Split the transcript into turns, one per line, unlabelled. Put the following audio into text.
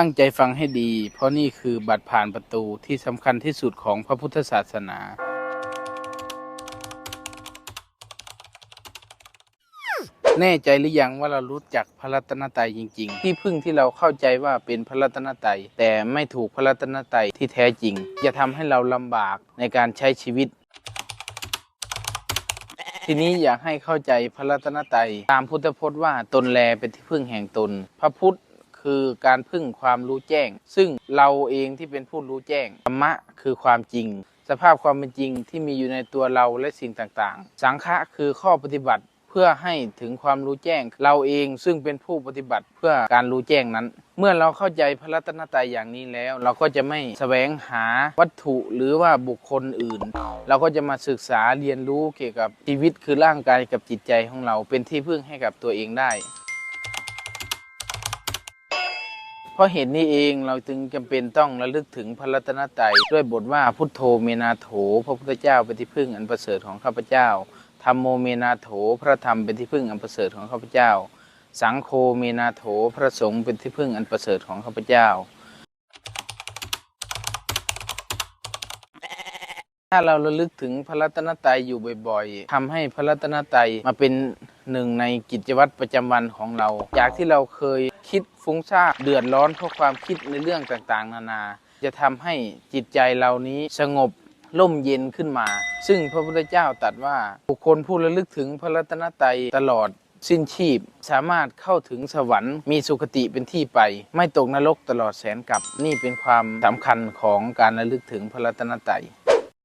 ตั้งใจฟังให้ดี เพราะนี่คือบัตรผ่านประตูที่สำคัญที่สุดของพระพุทธศาสนา แน่ใจหรือยังว่าเรารู้จักพระรัตนตรัยจริง ๆ ที่พึ่งที่เราเข้าใจว่าเป็นพระรัตนตรัยแต่ไม่ถูกพระรัตนตรัยที่แท้จริง จะทำให้เราลำบากในการใช้ชีวิตทีนี้อยากให้เข้าใจพระรัตนตรัยตามพุทธพจน์ว่าตนแลเป็นที่พึ่งแห่งตน พระพุทธ คือการพึ่งความรู้แจ้ง ซึ่งเราเองที่เป็นผู้รู้แจ้งธรรมะคือความจริง สภาพความเป็นจริงที่มีอยู่ในตัวเราและสิ่งต่างๆ สังฆะคือข้อปฏิบัติเพื่อให้ถึงความรู้แจ้ง เราเองซึ่งเป็นผู้ปฏิบัติเพื่อการรู้แจ้งนั้น เมื่อเราเข้าใจพระรัตนตรัยอย่างนี้แล้ว เราก็จะไม่แสวงหาวัตถุหรือว่าบุคคลอื่น เราก็จะมาศึกษาเรียนรู้เกี่ยวกับชีวิตคือร่างกายกับจิตใจของเราเป็นที่พึ่งให้กับตัวเองได้ เพราะเหตุนี้เองเราจึงจำเป็นต้องระลึกถึงพระรัตนตรัยด้วยบทว่าพุทโธเมนาโถ พระพุทธเจ้าเป็นที่พึ่งอันประเสริฐของข้าพเจ้าธรรมโมเมนาโถ พระธรรมเป็นที่พึ่งอันประเสริฐของข้าพเจ้า สังโฆเมนาโถ พระสงฆ์เป็นที่พึ่งอันประเสริฐของข้าพเจ้า ถ้าเราระลึกถึงพระรัตนตรัยอยู่บ่อยๆทำให้พระรัตนตรัยมาเป็นหนึ่งในกิจวัตรประจำวันของเรา จากที่เราเคย คิดฟุ้งซ่านเดือดร้อนเพราะความคิดในเรื่องต่างๆ นานา จะทำให้จิตใจเรานี้สงบร่มเย็นขึ้นมา ซึ่งพระพุทธเจ้าตรัสว่าบุคคลผู้ระลึกถึงพระรัตนตรัยตลอดสิ้นชีพสามารถเข้าถึงสวรรค์มีสุคติเป็นที่ไป ไม่ตกนรกตลอดแสนกับนี่เป็นความสำคัญของการระลึกถึงพระรัตนตรัย